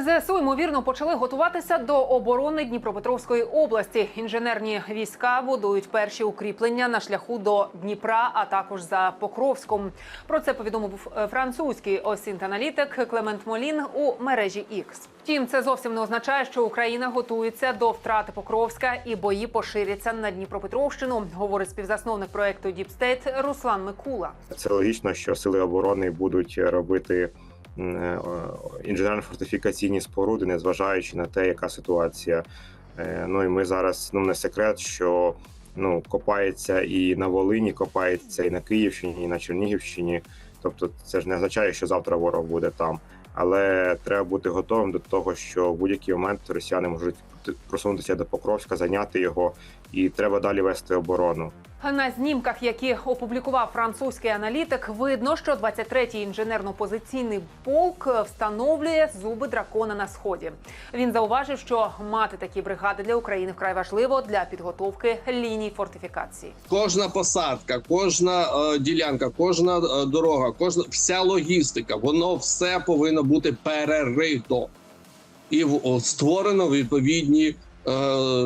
ЗСУ ймовірно почали готуватися до оборони Дніпропетровської області. Інженерні війська будують перші укріплення на шляху до Дніпра, а також за Покровськом. Про це повідомив французький осінт-аналітик Клемент Молін у мережі X. Втім, це зовсім не означає, що Україна готується до втрати Покровська і бої поширяться на Дніпропетровщину, говорить співзасновник проекту Діпстейт Руслан Микула. Це логічно, що сили оборони будуть робити інженерно-фортифікаційні споруди, незважаючи на те, яка ситуація. Е, Ну і ми зараз ну не секрет, що ну копається і на Волині, копається і на Київщині, і на Чернігівщині. Тобто, це ж не означає, що завтра ворог буде там. Але треба бути готовим до того, що в будь-який момент росіяни можуть просунутися до Покровська, зайняти його, і треба далі вести оборону. На знімках, які опублікував французький аналітик, видно, що 23-й інженерно-позиційний полк встановлює зуби дракона на сході. Він зауважив, що мати такі бригади для України вкрай важливо для підготовки ліній фортифікації. Кожна посадка, кожна е, ділянка, кожна е, дорога, кожна вся логістика, воно все повинно бути перерито і в- о, створено відповідні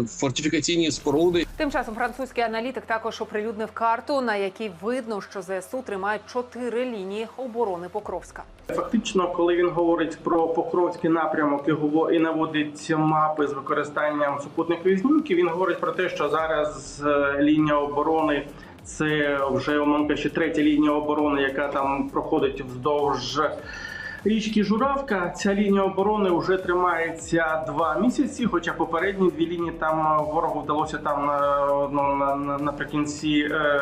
фортифікаційні споруди. Тим часом французький аналітик також оприлюднив карту, на якій видно, що ЗСУ тримають чотири лінії оборони Покровська. Фактично, коли він говорить про Покровський напрямок і наводить мапи з використанням супутникових знімків, він говорить про те, що зараз е, лінія оборони це вже умовно кажучи, третя лінія оборони, яка там проходить вздовж. Річки Журавка ця лінія оборони вже тримається два місяці. Хоча попередні дві лінії там ворогу вдалося там е, ну, на, на, наприкінці е,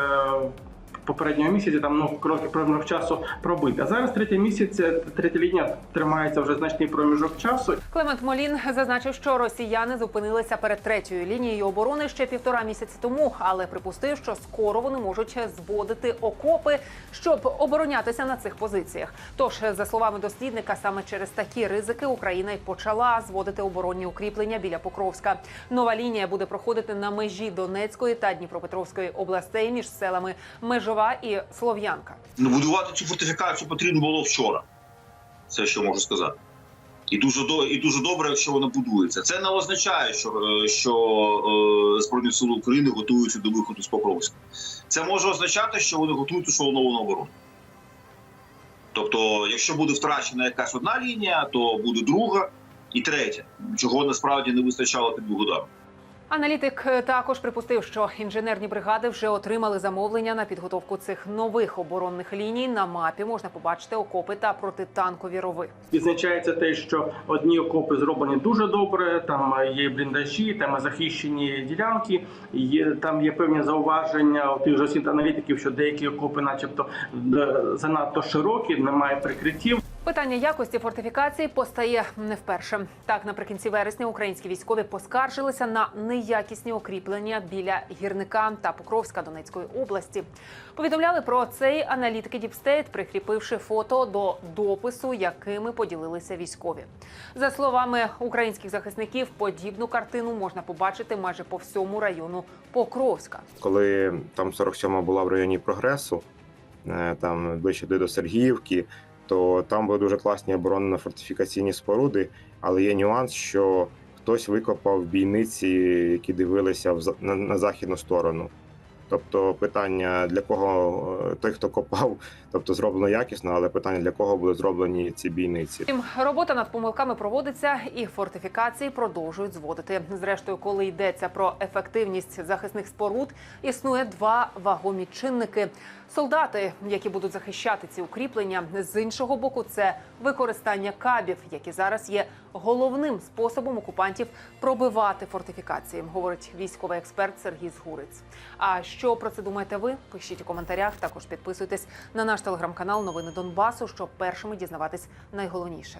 попереднього місяця там ну короткий проміжок часу пробити. А зараз третя місяця, третя лінія тримається вже значний проміжок часу. Клемент Молін зазначив, що росіяни зупинилися перед третьою лінією оборони ще півтора місяці тому, але припустив, що скоро вони можуть зводити окопи, щоб оборонятися на цих позиціях. Тож, за словами дослідника, саме через такі ризики Україна й почала зводити оборонні укріплення біля Покровська. Нова лінія буде проходити на межі Донецької та Дніпропетровської областей між селами Межова і Слов'янка. Ну, будувати цю фортифікацію потрібно було вчора. Це що можу сказати. І дуже до і дуже добре, якщо вона будується. Це не означає, що, е, що е, Збройні Сили України готуються до виходу з Покровська. Це може означати, що вони готують шалоновану оборону. Тобто, якщо буде втрачена якась одна лінія, то буде друга і третя, чого насправді не вистачало під Бугударом. Аналітик також припустив, що інженерні бригади вже отримали замовлення на підготовку цих нових оборонних ліній. На мапі можна побачити окопи та протитанкові рови. Відзначається те, що одні окопи зроблені дуже добре. Там є бліндажі, там захищені ділянки. Є там є певні зауваження у тих же аналітиків, що деякі окопи, начебто, е, занадто широкі, немає прикриттів. Питання якості фортифікації постає не вперше. Так, наприкінці вересня українські військові поскаржилися на неякісні укріплення біля гірника та Покровська Донецької області. Повідомляли про цей аналітики Діпстейт, прикріпивши фото до допису, якими поділилися військові. За словами українських захисників, подібну картину можна побачити майже по всьому району Покровська. коли там 47 була в районі прогресу, е, там ближче до Сергіївки, то там були дуже класні оборонно-фортифікаційні споруди, але є нюанс, що хтось викопав бійниці, які дивилися на західну сторону. Тобто питання для кого е, той, хто копав, тобто зроблено якісно, але питання для кого були зроблені ці бійниці. Робота над помилками проводиться, і фортифікації продовжують зводити. Зрештою, коли йдеться про ефективність захисних споруд, існує два вагомі чинники. Солдати, які будуть захищати ці укріплення, з іншого боку, це використання кабів, які зараз є головним способом окупантів пробивати фортифікації, говорить військовий експерт Сергій Згурець. А що про це думаєте ви? Пишіть у коментарях. Також підписуйтесь на наш телеграм-канал Новини Донбасу, щоб першими дізнаватись найголовніше.